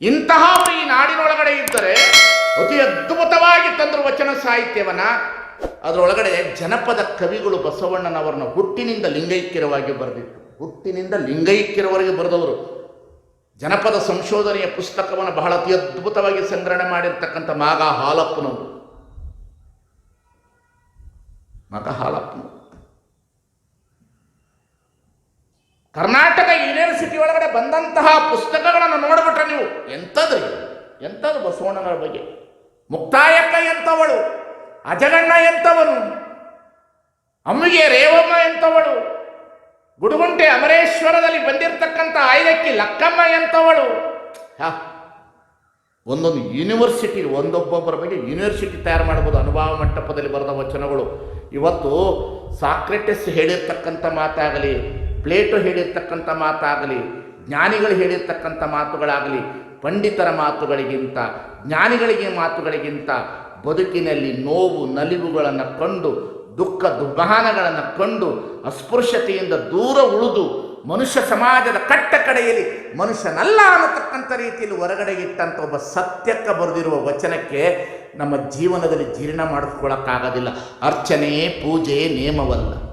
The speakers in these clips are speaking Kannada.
ಇಂತಹವರು ಈ ನಾಡಿನೊಳಗಡೆ ಇದ್ದರೆ ಅತಿ ಅದ್ಭುತವಾಗಿ ತಂದರು ವಚನ ಸಾಹಿತ್ಯವನ್ನ ಅದರೊಳಗಡೆ ಜನಪದ ಕವಿಗಳು ಬಸವಣ್ಣನವರನ್ನ ಹುಟ್ಟಿನಿಂದ ಲಿಂಗೈಕ್ಯರವಾಗಿ ಬರೆದಿತ್ತು ಹುಟ್ಟಿನಿಂದ ಲಿಂಗೈಕ್ಯರವರೆಗೆ ಬರೆದವರು. ಜನಪದ ಸಂಶೋಧನೆಯ ಪುಸ್ತಕವನ್ನು ಬಹಳ ಅತಿ ಅದ್ಭುತವಾಗಿ ಸಂಗ್ರಹಣೆ ಮಾಡಿರ್ತಕ್ಕಂಥ ಮಾಗ ಹಾಲಪ್ಪನವರು ಮಗ ಹಾಲಪ್ಪನವರು ಕರ್ನಾಟಕ ಯೂನಿವರ್ಸಿಟಿ ಒಳಗಡೆ ಬಂದಂತಹ ಪುಸ್ತಕಗಳನ್ನು ನೋಡ್ಬಿಟ್ರೆ ನೀವು ಎಂಥದ್ದು ಇದು? ಎಂಥದ್ದು ಬಸವಣ್ಣನ ಬಗ್ಗೆ? ಮುಕ್ತಾಯಕ್ಕ ಎಂಥವಳು? ಅಜಗಣ್ಣ ಎಂಥವನು? ಅಮ್ಮಿಗೆ ರೇವಮ್ಮ ಎಂಥವಳು? ಗುಡುಗುಂಟೆ ಅಮರೇಶ್ವರದಲ್ಲಿ ಬಂದಿರತಕ್ಕಂಥ ಆಯ್ದಕ್ಕಿ ಲಕ್ಕಮ್ಮ ಎಂಥವಳು? ಒಂದೊಂದು ಯೂನಿವರ್ಸಿಟಿ ಒಂದೊಬ್ಬೊಬ್ಬರ ಬಗ್ಗೆ ಯೂನಿವರ್ಸಿಟಿ ತಯಾರು ಮಾಡ್ಬೋದು. ಅನುಭವ ಮಂಟಪದಲ್ಲಿ ಬರೆದ ವಚನಗಳು. ಇವತ್ತು ಸಾಕ್ರೆಟಿಸ್ ಹೇಳಿರ್ತಕ್ಕಂಥ ಮಾತಾಗಲಿ ಪ್ಲೇಟೋ ಹೇಳಿರ್ತಕ್ಕಂಥ ಮಾತಾಗಲಿ, ಜ್ಞಾನಿಗಳು ಹೇಳಿರ್ತಕ್ಕಂಥ ಮಾತುಗಳಾಗಲಿ, ಪಂಡಿತರ ಮಾತುಗಳಿಗಿಂತ, ಜ್ಞಾನಿಗಳಿಗೆ ಮಾತುಗಳಿಗಿಂತ ಬದುಕಿನಲ್ಲಿ ನೋವು, ನಲಿವುಗಳನ್ನು ಕಂಡು, ದುಃಖ ದುರ್ಬಾನಗಳನ್ನು ಕಂಡು, ಅಸ್ಪೃಶ್ಯತೆಯಿಂದ ದೂರ ಉಳಿದು ಮನುಷ್ಯ ಸಮಾಜದ ಕಟ್ಟ ಕಡೆಯಲ್ಲಿ ಮನುಷ್ಯನಲ್ಲ ಅನ್ನತಕ್ಕಂಥ ರೀತಿಯಲ್ಲಿ ಹೊರಗಡೆ ಇಟ್ಟಂಥ ಒಬ್ಬ ಸತ್ಯಕ್ಕೆ ಬರೆದಿರುವ ವಚನಕ್ಕೆ ನಮ್ಮ ಜೀವನದಲ್ಲಿ ಜೀರ್ಣ ಮಾಡಿಸ್ಕೊಳ್ಳೋಕ್ಕಾಗೋದಿಲ್ಲ ಅರ್ಚನೆ, ಪೂಜೆ, ನೇಮವಲ್ಲ.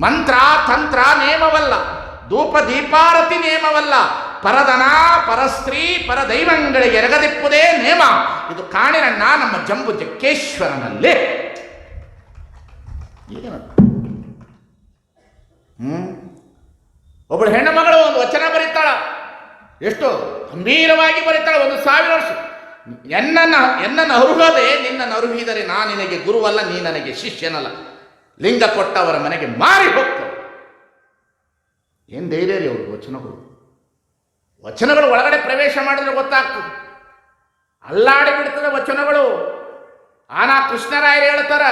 ಮಂತ್ರ, ತಂತ್ರ ನೇಮವಲ್ಲ. ಧೂಪ, ದೀಪಾರತಿ ನೇಮವಲ್ಲ. ಪರದನ ಪರಸ್ತ್ರೀ, ಪರದೈವಂಗಳಿಗೆ ಎರಗದಿಪ್ಪುದೇ ನೇಮ. ಇದು ಕಾಣಿರಣ್ಣ ನಮ್ಮ ಜಂಬು ಜಕ್ಕೇಶ್ವರನಲ್ಲಿ. ಹ್ಮ್? ಒಬ್ಬಳು ಹೆಣ್ಣು ಮಗಳು ಒಂದು ವಚನ ಬರೀತಾಳ. ಎಷ್ಟು ಗಂಭೀರವಾಗಿ ಬರೀತಾಳೆ, ಒಂದು ಸಾವಿರ ವರ್ಷ. ಎನ್ನನ್ನ ಎನ್ನ ಅರುಹದೆ ನಿನ್ನನ್ನು ಅರುಹಿದರೆ ನಾನು ನಿನಗೆ ಗುರುವಲ್ಲ, ನೀ ನನಗೆ ಶಿಷ್ಯನಲ್ಲ. ಲಿಂಗ ಕೊಟ್ಟವರ ಮನೆಗೆ ಮಾರಿ ಹೋಗ್ತವೆ ಏನು ಧೈರ್ಯ ರೀ ವಚನಗಳು? ವಚನಗಳು ಒಳಗಡೆ ಪ್ರವೇಶ ಮಾಡಿದ್ರೆ ಗೊತ್ತಾಗ್ತದೆ. ಅಲ್ಲಾಡಿ ಬಿಡ್ತದೆ ವಚನಗಳು. ಆನಾ ಕೃಷ್ಣರಾಯರು ಹೇಳ್ತಾರ,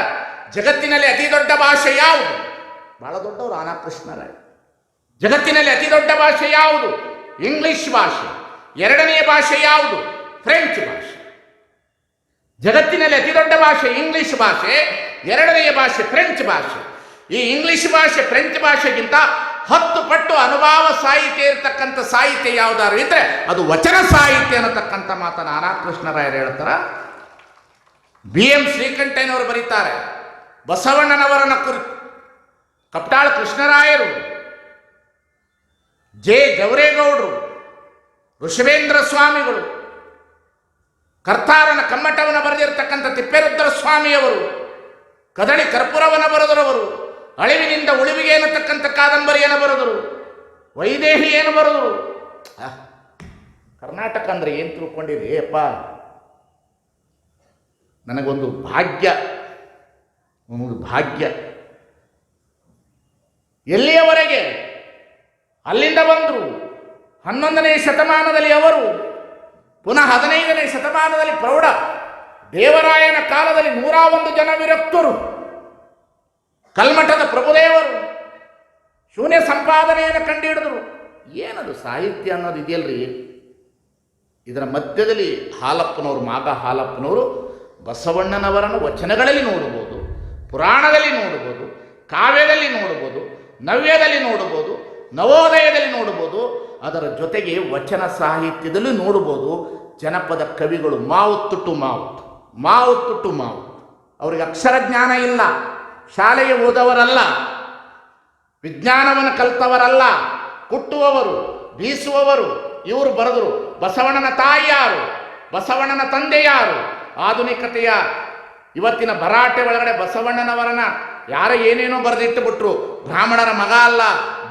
ಜಗತ್ತಿನಲ್ಲಿ ಅತಿ ದೊಡ್ಡ ಭಾಷೆ ಯಾವುದು? ಬಹಳ ದೊಡ್ಡವರು ಆನಾ ಕೃಷ್ಣರಾಯ ಜಗತ್ತಿನಲ್ಲಿ ಅತಿ ದೊಡ್ಡ ಭಾಷೆ ಯಾವುದು? ಇಂಗ್ಲಿಷ್ ಭಾಷೆ. ಎರಡನೆಯ ಭಾಷೆ ಯಾವುದು? ಫ್ರೆಂಚ್ ಭಾಷೆ. ಜಗತ್ತಿನಲ್ಲಿ ಅತಿ ದೊಡ್ಡ ಭಾಷೆ ಇಂಗ್ಲಿಷ್ ಭಾಷೆ, ಎರಡನೆಯ ಭಾಷೆ ಫ್ರೆಂಚ್ ಭಾಷೆ. ಈ ಇಂಗ್ಲಿಷ್ ಭಾಷೆ, ಫ್ರೆಂಚ್ ಭಾಷೆಗಿಂತ ಹತ್ತು ಪಟ್ಟು ಅನುಭವ ಸಾಹಿತ್ಯ ಇರತಕ್ಕಂಥ ಸಾಹಿತ್ಯ ಯಾವುದಾದ್ರು ಇದ್ರೆ ಅದು ವಚನ ಸಾಹಿತ್ಯ ಅನ್ನತಕ್ಕಂಥ ಮಾತನ್ನು ಆನಾ ಕೃಷ್ಣರಾಯರು ಹೇಳ್ತಾರ. ಬಿ. ಎಂ. ಶ್ರೀಕಂಠಯ್ಯನವರು ಬರೀತಾರೆ, ಬಸವಣ್ಣನವರನ್ನ ಕುರಿತು ಕಪ್ಟಾಳ ಕೃಷ್ಣರಾಯರು, ಜೆ. ಜವರೇಗೌಡರು, ಋಷಭೇಂದ್ರ ಸ್ವಾಮಿಗಳು ಕರ್ತಾರನ ಕಮ್ಮಟವನ್ನು ಬರೆದಿರತಕ್ಕಂಥ ತಿಪ್ಪೇರುದ್ರ ಸ್ವಾಮಿಯವರು, ಕದಳಿ ಕರ್ಪೂರವನ ಬರೆದರವರು, ಅಳಿವಿನಿಂದ ಉಳಿವಿಗೆ ಕಾದಂಬರಿ ಕಾದಂಬರಿಯನ್ನು ಬರೆದರು, ವೈದೇಹಿ ಏನು ಬರೆದರು? ಕರ್ನಾಟಕ ಅಂದರೆ ಏನು ತಿಳ್ಕೊಂಡಿರಿ? ಅಪ್ಪ, ನನಗೊಂದು ಭಾಗ್ಯ ಒಂದು ಭಾಗ್ಯ. ಎಲ್ಲಿಯವರೆಗೆ? ಅಲ್ಲಿಂದ ಬಂದರು. ಹನ್ನೊಂದನೇ ಶತಮಾನದಲ್ಲಿ ಅವರು ಪುನಃ ಹದಿನೈದನೇ ಶತಮಾನದಲ್ಲಿ ಪ್ರೌಢ ದೇವರಾಯನ ಕಾಲದಲ್ಲಿ ನೂರ ಒಂದು ಜನ ವಿರಕ್ತರು. ಕಲ್ಮಠದ ಪ್ರಭುದೇವರು ಶೂನ್ಯ ಸಂಪಾದನೆಯನ್ನು ಕಂಡುಹಿಡಿದರು. ಏನದು ಸಾಹಿತ್ಯ ಅನ್ನೋದು ಇದೆಯಲ್ರಿ? ಇದರ ಮಧ್ಯದಲ್ಲಿ ಹಾಲಪ್ಪನವರು, ಮಾಗ ಹಾಲಪ್ಪನವರು ಬಸವಣ್ಣನವರನ್ನು ವಚನಗಳಲ್ಲಿ ನೋಡ್ಬೋದು ಪುರಾಣದಲ್ಲಿ ನೋಡ್ಬೋದು ಕಾವ್ಯದಲ್ಲಿ ನೋಡ್ಬೋದು ನವ್ಯದಲ್ಲಿ ನೋಡಬಹುದು, ನವೋದಯದಲ್ಲಿ ನೋಡ್ಬೋದು ಅದರ ಜೊತೆಗೆ ವಚನ ಸಾಹಿತ್ಯದಲ್ಲೂ ನೋಡ್ಬೋದು ಜನಪದ ಕವಿಗಳು ಮಾವುತ್ತು ಟು ಮಾವುತ್ತು ಮಾವುತ್ತು ಟು ಮಾವು. ಅವರಿಗೆ ಅಕ್ಷರ ಜ್ಞಾನ ಇಲ್ಲ. ಶಾಲೆಗೆ ಓದವರಲ್ಲ. ವಿಜ್ಞಾನವನ್ನು ಕಲ್ತವರಲ್ಲ. ಕುಟ್ಟುವವರು, ಬೀಸುವವರು, ಇವರು ಬರೆದರು. ಬಸವಣ್ಣನ ತಾಯಿ ಯಾರು? ಬಸವಣ್ಣನ ತಂದೆ ಯಾರು? ಆಧುನಿಕತೆಯ ಇವತ್ತಿನ ಭರಾಟೆ ಒಳಗಡೆ ಬಸವಣ್ಣನವರನ್ನ ಯಾರ ಏನೇನೋ ಬರೆದಿಟ್ಟು ಬಿಟ್ರು ಬ್ರಾಹ್ಮಣರ ಮಗ ಅಲ್ಲ.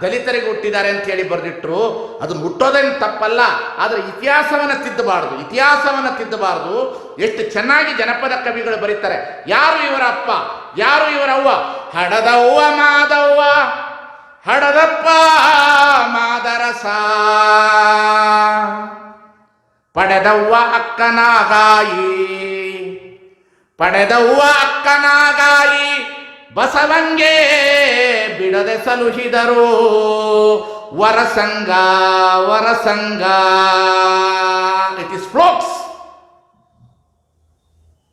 ದಲಿತರಿಗೆ ಹುಟ್ಟಿದ್ದಾರೆ ಅಂತ ಹೇಳಿ ಬರೆದಿಟ್ರು, ಅದನ್ನು ಹುಟ್ಟೋದೇನು ತಪ್ಪಲ್ಲ, ಆದರೆ ಇತಿಹಾಸವನ್ನು ತಿದ್ದಬಾರ್ದು ಇತಿಹಾಸವನ್ನು ತಿದ್ದಬಾರ್ದು. ಎಷ್ಟು ಚೆನ್ನಾಗಿ ಜನಪದ ಕವಿಗಳು ಬರೀತಾರೆ. ಯಾರು ಇವರ ಅಪ್ಪ? ಯಾರು ಇವರ ಅವ್ವ? ಹಡದವ್ವ ಮಾದವ್ವ. ಹಡದಪ್ಪ ಮಾದರಸ. ಪಡೆದವ್ವ ಅಕ್ಕನಾಗಾಯಿ. ಪಡೆದವ್ವ ಅಕ್ಕನಾಗಾಯಿ. ಬಸವಂಗೆ. ಬಿಡದೆ ಸಲುಹಿದರು. ವರಸಂಗ ವರಸಂಗ. ಇಟ್ ಇಸ್ ಫ್ಲೋಕ್ಸ್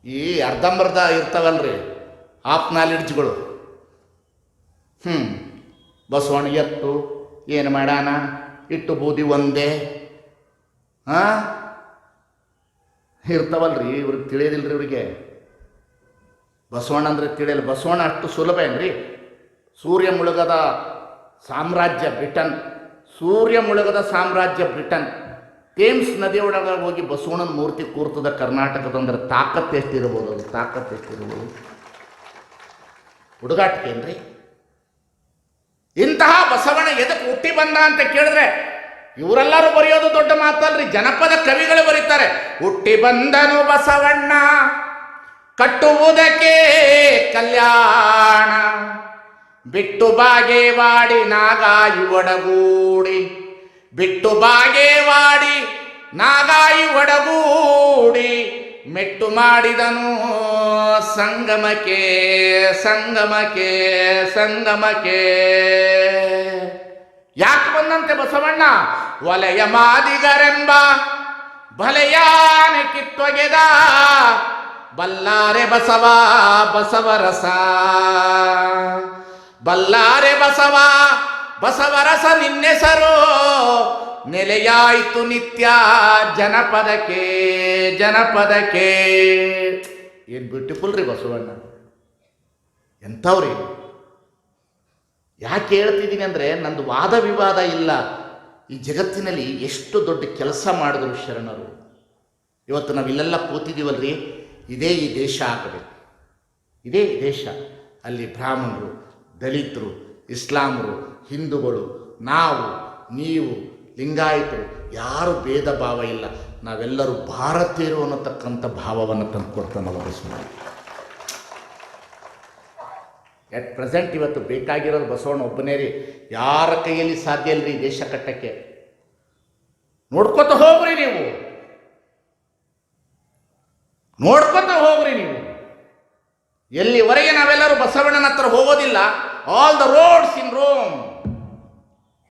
ಈ ಅರ್ಧಂಬರ್ಧ ಇರ್ತಾವಲ್ರಿ ಆಫ್ ನಾಲೆಡ್ಜ್ಗಳು ಹ್ಞೂ ಬಸವಣ್ಣ ಎತ್ತು, ಏನು ಮಾಡಾನ ಇಟ್ಟು ಬೂದಿ ಒಂದೇ. ಹಾಂ? ಇರ್ತಾವಲ್ರಿ, ಇವ್ರಿಗೆ ತಿಳಿಯೋದಿಲ್ರಿ ಇವ್ರಿಗೆ. ಬಸವಣ್ಣ ಅಂದರೆ ತಿಳಿಯಲ್ಲ, ಬಸವಣ್ಣ ಅಷ್ಟು ಸುಲಭ ಏನ್ರಿ? ಸೂರ್ಯ ಮುಳುಗದ ಸಾಮ್ರಾಜ್ಯ ಬ್ರಿಟನ್, ಸೂರ್ಯ ಮುಳುಗದ ಸಾಮ್ರಾಜ್ಯ ಬ್ರಿಟನ್. ಥೇಮ್ಸ್ ನದಿಯೊಳಗೆ ಹೋಗಿ ಬಸವಣ್ಣನ ಮೂರ್ತಿ ಕೂರ್ತದ ಕರ್ನಾಟಕದಂದ್ರೆ ತಾಕತ್ತು ಎಷ್ಟಿರ್ಬೋದು ಅದು ತಾಕತ್ತು ಎಷ್ಟಿರ್ಬೋದು? ಹುಡುಗಾಟಿಕೇನ್ರಿ ಇಂತಹ ಬಸವಣ್ಣ ಎದಕ್ಕೆ ಹುಟ್ಟಿ ಬಂದ ಅಂತ ಕೇಳಿದ್ರೆ ಇವರೆಲ್ಲರೂ ಬರೆಯೋದು ದೊಡ್ಡ ಮಾತಲ್ರಿ, ಜನಪದ ಕವಿಗಳು ಬರೀತಾರೆ, ಹುಟ್ಟಿ ಬಂದನು ಬಸವಣ್ಣ, ಕಟ್ಟುವುದಕ್ಕೆ ಕಲ್ಯಾಣ ಬಿಟ್ಟು ಬಾಗೇವಾಡಿ ನಾಗಾಯಿ ಒಡಗೂಡಿ. ಬಿಟ್ಟು ಬಾಗೇವಾಡಿ ನಾಗಾಯಿ ಒಡಗೂಡಿ. ಮೆಟ್ಟು ಮಾಡಿದನು ಸಂಗಮಕ್ಕೆ ಸಂಗಮಕ್ಕೆ ಸಂಗಮಕ್ಕೆ. ಯಾಕೆ ಬಂದಂತೆ ಬಸವಣ್ಣ? ಒಲೆಯ ಮಾದಿಗರೆಂಬ ಬಲೆಯಾನೆ ಕಿತ್ತೊಗೆದ. ಬಲ್ಲಾರೆ ಬಸವ ಬಸವರಸ ಬಲ್ಲಾರೆ ಬಸವ, ಬಸವರಸ ನಿನ್ನೆಸರು. ನೆಲೆಯಾಯಿತು ನಿತ್ಯ ಜನಪದಕ್ಕೆ ಜನಪದಕ್ಕೆ. ಏನು ಬ್ಯೂಟಿಫುಲ್ ರೀ ಬಸವಣ್ಣ. ಎಂಥವ್ರಿ. ಯಾಕೆ ಹೇಳ್ತಿದ್ದೀನಿ ಅಂದರೆ, ನಂದು ವಾದ ವಿವಾದ ಇಲ್ಲ. ಈ ಜಗತ್ತಿನಲ್ಲಿ ಎಷ್ಟು ದೊಡ್ಡ ಕೆಲಸ ಮಾಡಿದ್ರು ಶರಣರು. ಇವತ್ತು ನಾವು ಇಲ್ಲೆಲ್ಲ ಕೂತಿದ್ದೀವಲ್ರಿ ಇದೇ ಈ ದೇಶ ಆಗಬೇಕು. ಇದೇ ದೇಶ. ಅಲ್ಲಿ ಬ್ರಾಹ್ಮಣರು ದಲಿತರು, ಇಸ್ಲಾಮರು, ಹಿಂದೂಗಳು, ನಾವು, ನೀವು, ಲಿಂಗಾಯತರು, ಯಾರು ಭೇದ ಭಾವ ಇಲ್ಲ. ನಾವೆಲ್ಲರೂ ಭಾರತೀಯರು ಅನ್ನತಕ್ಕಂಥ ಭಾವವನ್ನು ತಂದುಕೊಡ್ತಾನಲ್ಲ ಬಸವಣ್ಣ. ಎಟ್ ಪ್ರೆಸೆಂಟ್ ಇವತ್ತು ಬೇಕಾಗಿರೋದು ಬಸವಣ್ಣ ಒಬ್ಬನೇ ರೀ. ಯಾರ ಕೈಯಲ್ಲಿ ಸಾಧ್ಯ ಇಲ್ಲರಿ ದೇಶ ಕಟ್ಟಕ್ಕೆ? ನೋಡ್ಕೊತ ಹೋಗ್ರಿ ನೀವು. ನೋಡ್ಕೊತ ನೀವು ಎಲ್ಲಿವರೆಗೆ ನಾವೆಲ್ಲರೂ ಬಸವಣ್ಣನ ಹತ್ರ ಹೋಗೋದಿಲ್ಲ all the roads in Rome